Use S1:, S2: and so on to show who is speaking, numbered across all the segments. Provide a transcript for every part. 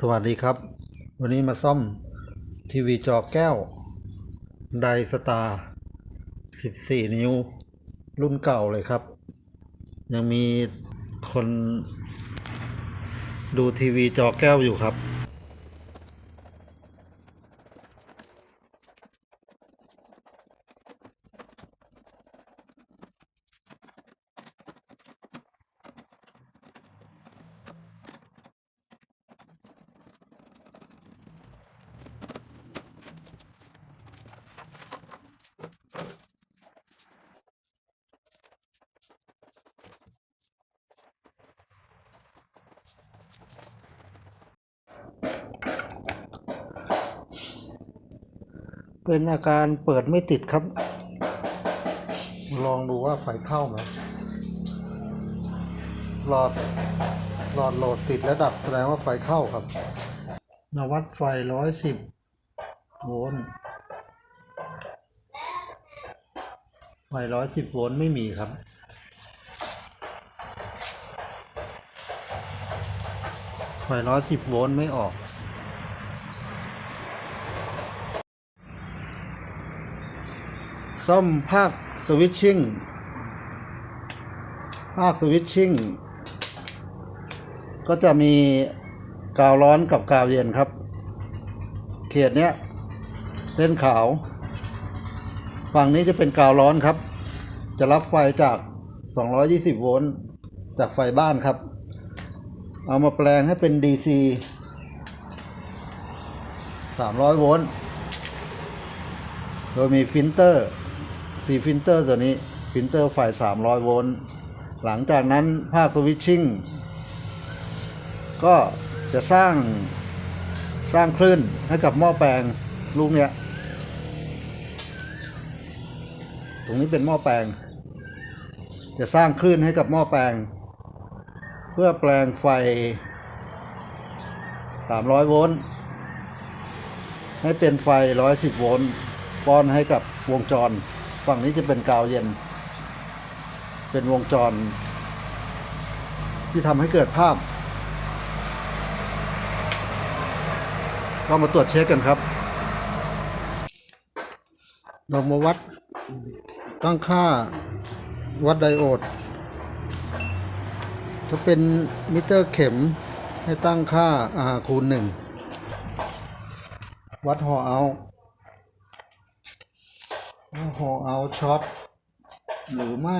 S1: สวัสดีครับ วันนี้มาซ่อมทีวีจอแก้ว ไดสตาร์ 14 นิ้ว รุ่นเก่าเลยครับ ยังมีคนดูทีวีจอแก้วอยู่ครับ เป็นอาการเปิดไม่ติดครับ ลองดูว่าไฟเข้าไหมหลอดหลอดโหลดติดแล้วดับแสดงว่าไฟเข้าครับนวัดไฟร้อยสิบโวลต์ไฟร้อยสิบโวลต์ไม่มีครับไฟร้อยสิบโวลต์ไม่ออก ซ่อมภาคสวิตชิ่งภาคสวิตชิ่งก็จะมีกาวร้อนกับกาวเย็นครับ เขียดเนี้ย เส้นขาว ฝั่งนี้จะเป็นกาวร้อนครับ จะรับไฟจาก 220 โวลต์จากไฟบ้านครับ เอามาแปลงให้เป็น DC 300 โวลต์โดยมีฟิลเตอร์ สีฟิลเตอร์ตัวนี้ฟิลเตอร์ไฟ300 โวลต์ หลังจากนั้นภาคสวิตชิ่งก็จะสร้างสร้างคลื่นให้กับหม้อแปลงลูกเนี้ย ตรงนี้เป็นหม้อแปลง จะสร้างคลื่นให้กับหม้อแปลง เพื่อแปลงไฟ 300 โวลต์ให้เป็นไฟ 110 โวลต์ป้อนให้กับวงจร ฝั่งนี้จะเป็นกาวเย็น เป็นวงจร ที่ทำให้เกิดภาพ ก็มาตรวจเช็คกันครับเรามาวัดตั้งค่าวัดไดโอดถ้าเป็นมิเตอร์เข็มให้ตั้งค่าอาคูณหนึ่งวัดหอเอา ว่าหอเอาช็อตหรือไม่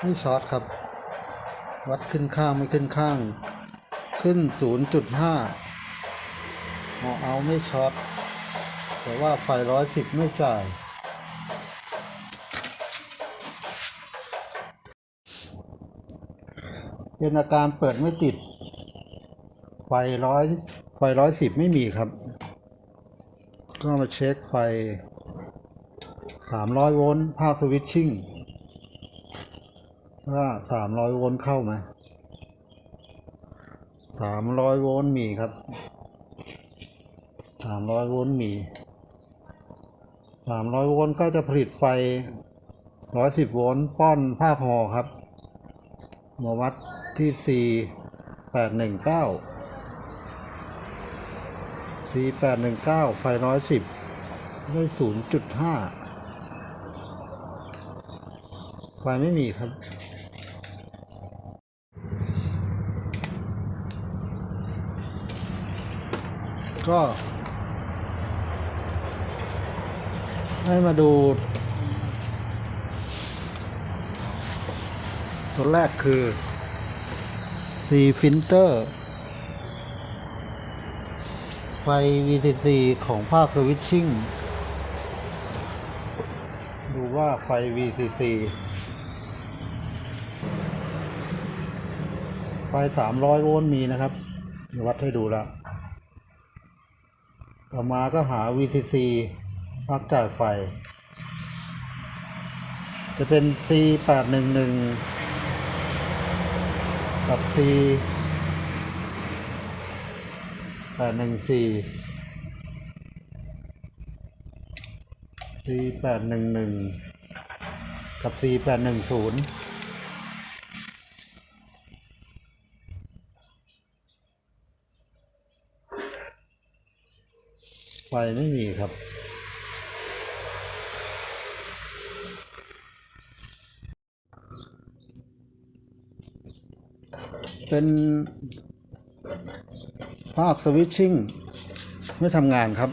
S1: ไม่ช็อตครับ วัดขึ้นข้างไม่ขึ้นข้าง ขึ้น 0.5หอเอาไม่ช็อต แต่ว่าไฟ110ไม่จ่ายเป็นอาการเปิดไม่ติด ไฟร้อยไฟร้อยสิบไม่มีครับ ก็มาเช็คไฟสามร้อยโวลต์ภาคสวิตชิ่งว่าสามร้อยโวลต์เข้าไหมสามร้อยโวลต์มีครับสามร้อยโวลต์มีสามร้อยโวลต์ก็จะผลิตไฟร้อยสิบโวลต์ป้อนภาคหอครับมาวัดที่ C แปดหนึ่งเก้า C แปดหนึ่งเก้าไฟร้อยสิบได้ศูนย์จุดห้าไฟไม่มีครับก็ให้มาดูตัวแรกคือ C filter ไฟ VCC ของภาคสวิตชิ่ง ดูว่าไฟ VCC ไฟ 300 โวลต์มีนะครับวัดให้ดูแล้ว ต่อมาก็หา VCC ปลั๊กจ่ายไฟ จะเป็น C 8 1 1กับ C แปดหนึ่งสี่ C แปดหนึ่งหนึ่งกับ C810 ไฟไม่มีครับเป็น ภาคสวิตชิ่งไม่ทำงานครับ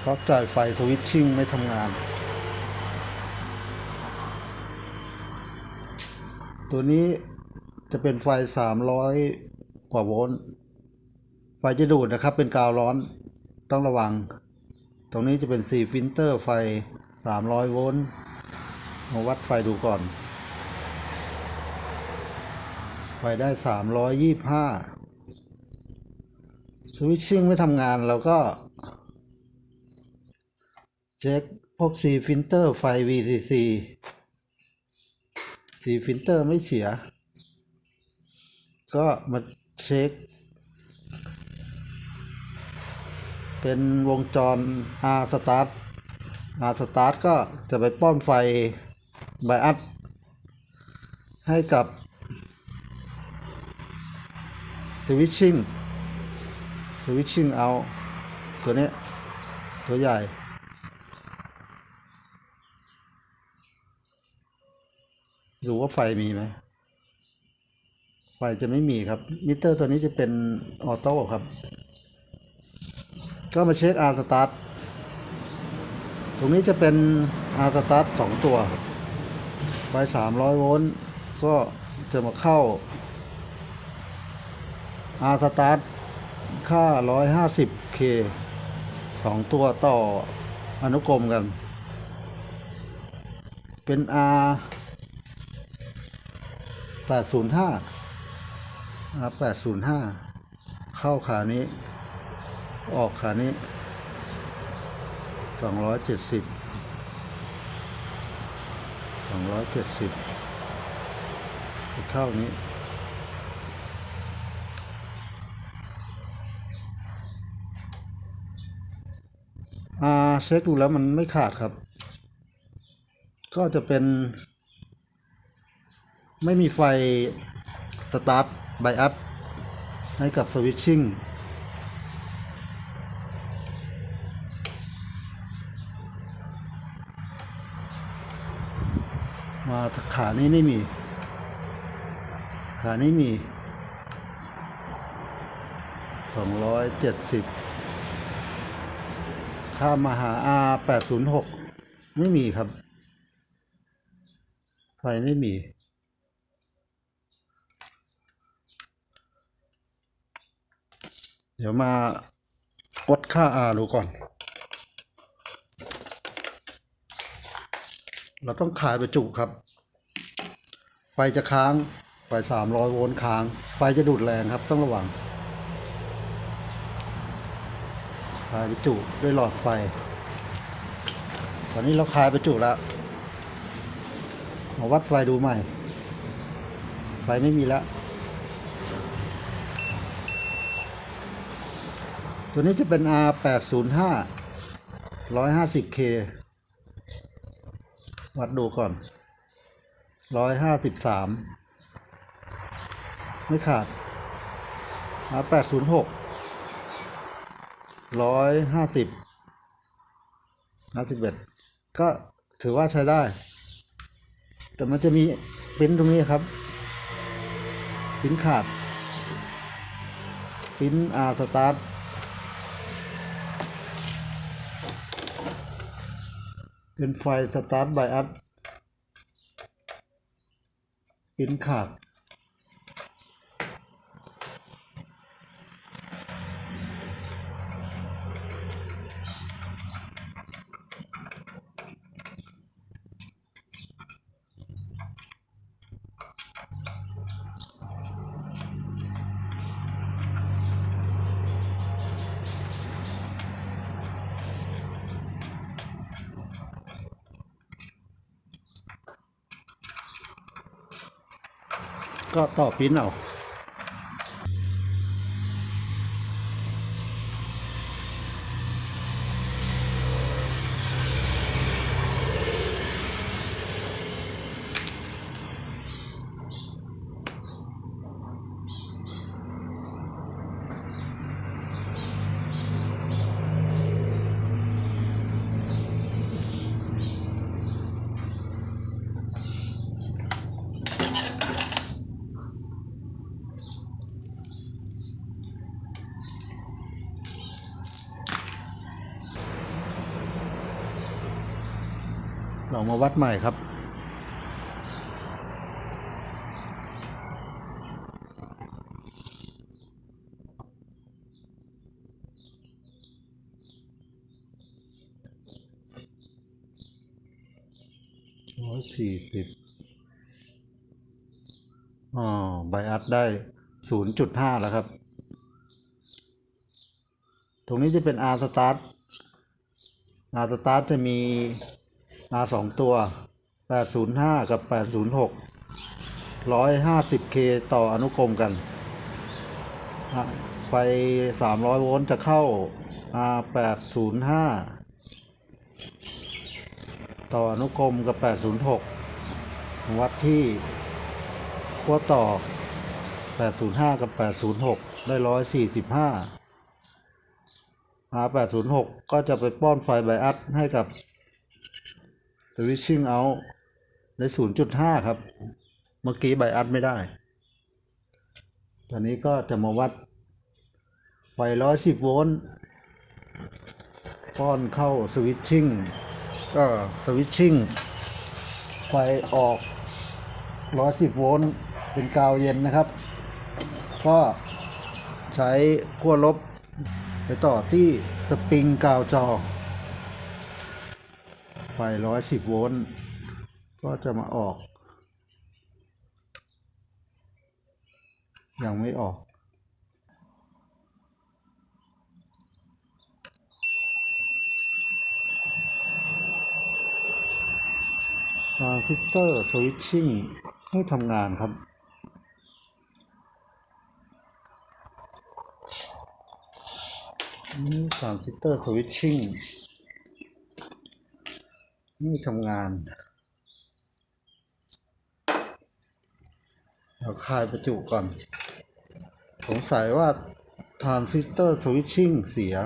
S1: เพราะจ่ายไฟสวิตชิ่งไม่ทำงาน ตัวนี้จะเป็นไฟ 300 กว่าโวลต์ไฟจะดูดนะครับเป็นกาวร้อนต้องระวัง ตรงนี้จะเป็น 4 ฟิลเตอร์ไฟ 300 โวลต์มาวัดไฟดูก่อน ไฟได้ 325 สวิตชิ่งไม่ทำงานเราก็ เช็คพวก C ฟิลเตอร์ไฟ VCC สีฟิลเตอร์ไม่เสีย ก็มาเช็ค เป็นวงจร R start R start ก็จะไปป้อนไฟไบอัดให้กับ switching switching out ตัวนี้ ตัวใหญ่ ดูว่าไฟมีไหม ไฟจะไม่มีครับ มิเตอร์ตัวนี้จะเป็นออโต้ครับ ก็มาเช็ค R start ตรงนี้จะเป็น R start สองตัว ไฟ 300 โวลต์ก็จะมาเข้า R start ค่า 150K สองตัวต่ออนุกรมกัน เป็น R 805 R 805 เข้าขานี้ ออกขานี้ 270 270เข้านี้ อ่าเช็คดูแล้วมันไม่ขาดครับ ก็จะเป็น ไม่มีไฟสตาร์ทไบอัพให้กับสวิตชิ่งมาขานี้ไม่มี ขานี้มี270 ข้ามมาหา R 806 ไม่มีครับ ไฟไม่มี เดี๋ยวมาวัดค่า R ดูก่อน เราต้องขายประจุครับ ไฟจะค้าง ไฟ 300 โวลต์ค้าง ไฟจะดูดแรงครับ ต้องระวัง คลายประจุด้วยหลอดไฟ ตอนนี้เราคลายประจุแล้วมาวัดไฟดูใหม่ ไฟไม่มีแล้วตัวนี้จะเป็น R 805 150K วัดดูก่อน 153 ไม่ขาด R 806 ร้อยห้าสิบห้าสิบเอ็ดก็ถือว่าใช้ได้ แต่มันจะมีปิ้นตรงนี้ครับ ปิ้นขาด ปิ้นอาสตาร์ทเป็นไฟสตาร์ทไบอัดปิ้นขาด ก็ต่อปิ้นเอา ลองมาวัดใหม่ครับ ร้อยสี่สิบอ๋อไบอัดได้ศูนย์จุดห้าแล้วครับ ตรงนี้จะเป็น R start R start จะมี R สองตัว805กับ806 150K ต่ออนุกรมกันอะไฟ300โวลต์จะเข้า R 805ต่ออนุกรมกับ 806 วัดที่ขั้วต่อ 805 กับ 806 ได้ 145 R806 ก็จะไปป้อนไฟไบอัสให้กับ switching out ได้0.5ครับ เมื่อกี้ไบอัสไม่ได้ ตอนนี้ก็จะมาวัดไฟ110โวลต์ป้อนเข้าสวิตชิ่งก็สวิตชิ่งไฟออก110โวลต์เป็นกาวเย็นนะครับ ก็ใช้ขั้วลบไปต่อที่สปริงกาวจอ ไฟ110โวลต์ก็จะมาออก ยังไม่ออก ทรานซิสเตอร์สวิตชิ่งไม่ทำงานครับนี่ทรานซิสเตอร์สวิตชิ่ง ไม่ทำงาน เราคลายประจุก่อน สงสัยว่า ทรานซิสเตอร์สวิตชิ่งเสีย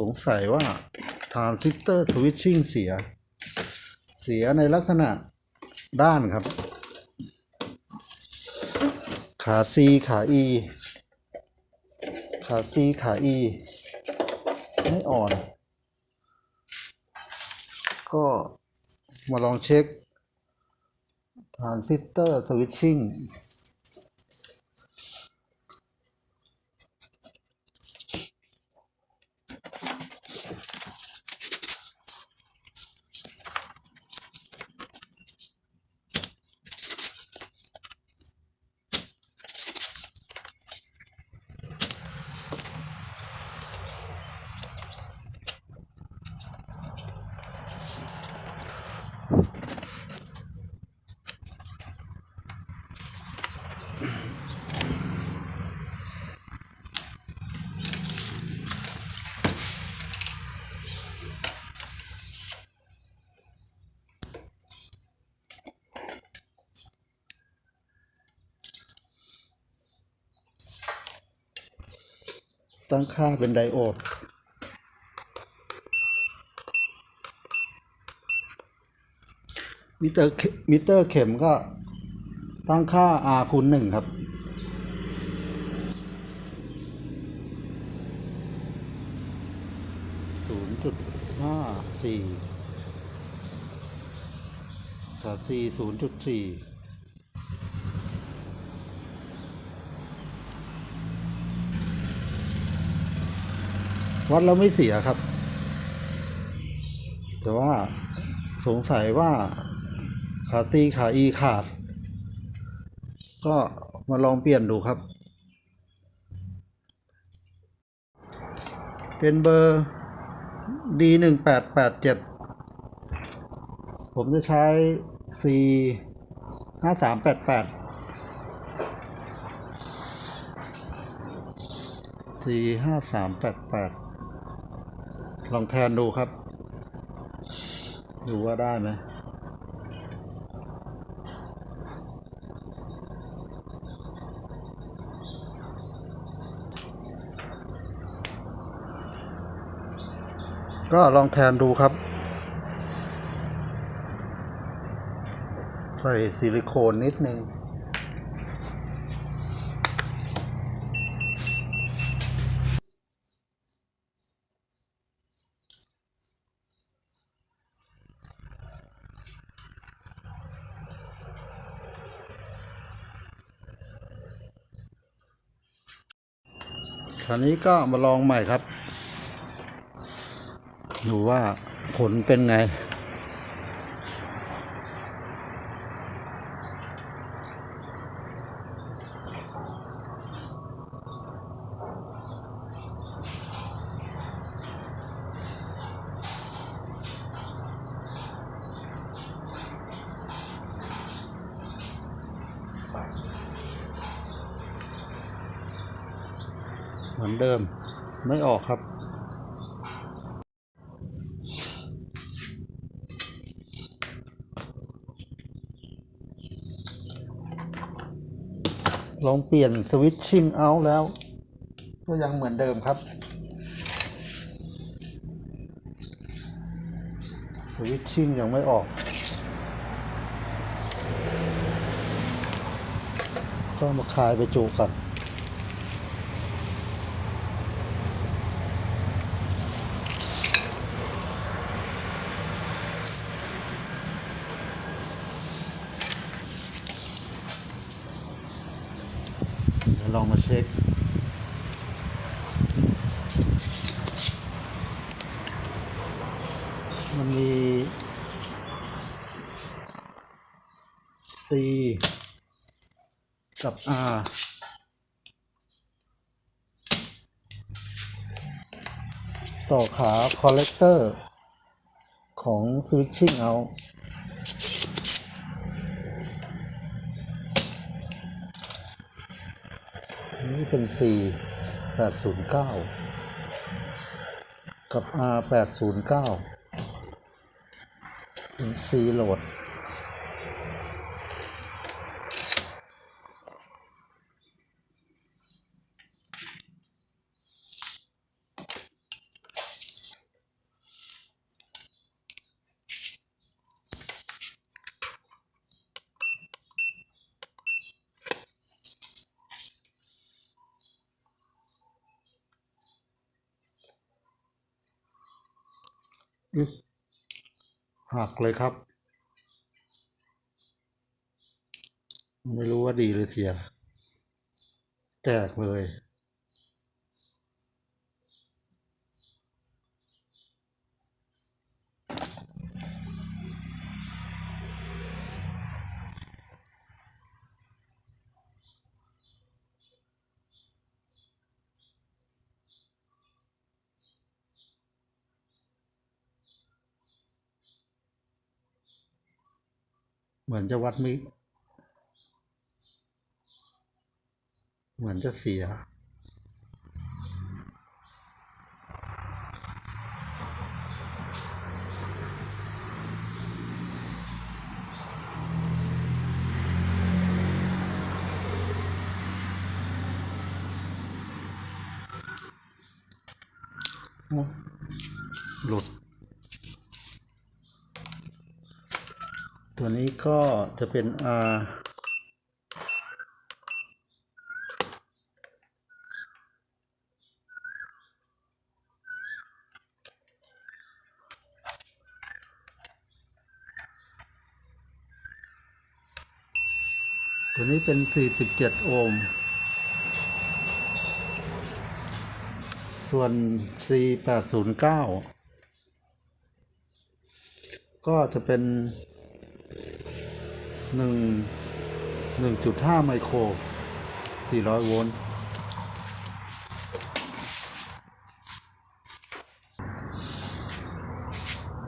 S1: สงสัยว่าทรานซิสเตอร์สวิตชิ่งเสีย เสียในลักษณะด้านครับ ขา C ขา E ขา C ขา E ไม่อ่อน ก็มาลองเช็คทรานซิสเตอร์สวิตชิ่ง ตั้งค่าเป็นไดโอด มิเตอร์มิเตอร์เข็มก็ตั้งค่า R คูณหนึ่งครับ ศูนย์จุดห้าสี่สามสี่ศูนย์จุดสี่ วัดแล้วไม่เสียครับ แต่ว่าสงสัยว่าขาซีขาอีขาด ก็มาลองเปลี่ยนดูครับ เป็นเบอร์ D หนึ่งแปดแปดเจ็ดผมจะใช้ C ห้าสามแปดแปด C ห้าสามแปดแปด ลองแทนดูครับ ดูว่าได้ไหมก็ลองแทนดูครับ ใส่ซิลิโคนนิดนึง ราวนี้ก็มาลองใหม่ครับ ดูว่าผลเป็นไง เหมือนเดิม ไม่ออกครับลองเปลี่ยนสวิตชิ่งเอาแล้ว ก็ยังเหมือนเดิมครับ สวิตชิ่งยังไม่ออกก็มาคลายไปจูกัน ลองมาเช็ค มันมี C กับ R ต่อขาคอลเลกเตอร์ของ Switching Out นี่เป็น C 809 กับ R 809เป็น C โหลด หักเลยครับ ไม่รู้ว่าดีหรือเสีย แตกเลย เหมือนจะวัดไม่ เหมือนจะเสีย โอ้หลุด ตัวนี้ก็จะเป็น R ตัวนี้เป็น 47 โอห์ม ส่วน C 809 ก็จะเป็น หนึ่งหนึ่งจุดห้าไมโครสี่ร้อยโวลต์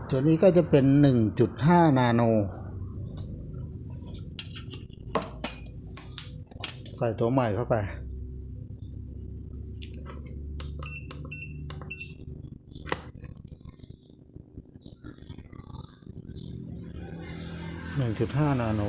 S1: ตัวนี้ก็จะเป็นหนึ่งจุดห้านาโน ใส่ตัวใหม่เข้าไป หนึ่งจุดห้านาโน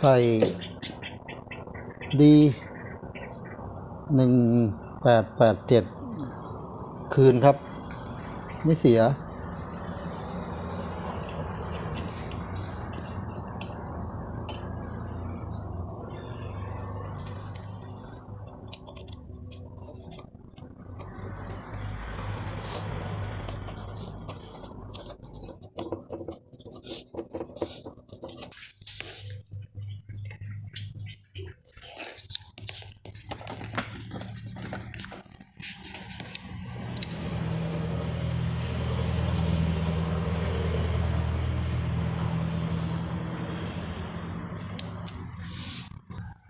S1: ใส่ดีหนึ่งแปดแปดเจ็ดคืนครับ ไม่เสีย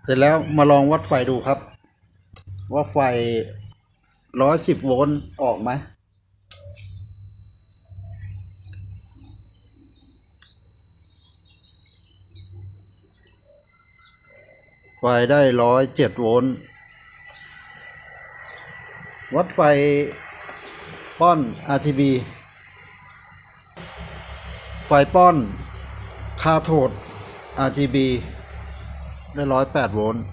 S1: เส ร็จแล้วมาลองวัดไฟดูครับ ว่าไฟร้อยสิบโวลต์ออกไหมไฟได้ร้อยเจ็ดโวลต์วัดไฟป้อน RGB ไฟป้อน คาโทด RGB ได้ร้อยแปดโวลต์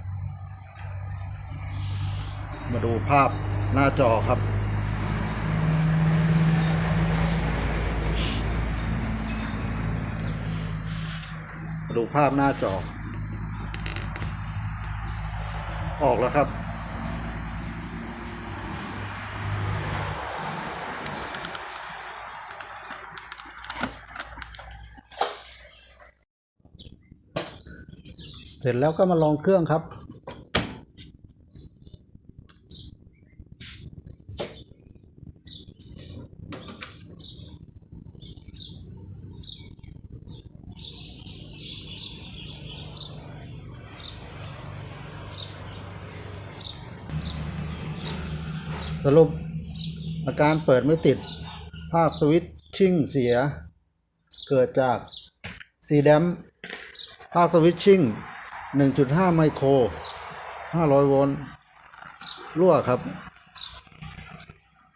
S1: มาดูภาพหน้าจอครับ มาดูภาพหน้าจอ ออกแล้วครับ ร็จแล้วก็มาลองเครื่องครับ สรุปอาการเปิดไม่ติด ภาคสวิตชิ่งเสีย เกิดจากซีแดมภาคสวิตชิ่ง 1.5 ไมโคร 500 โวลต์รั่วครับ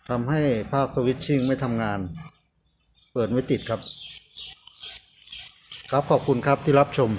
S1: ทำให้ภาคสวิตชิ่งไม่ทำงาน เปิดไม่ติดครับ ครับขอบคุณครับที่รับชม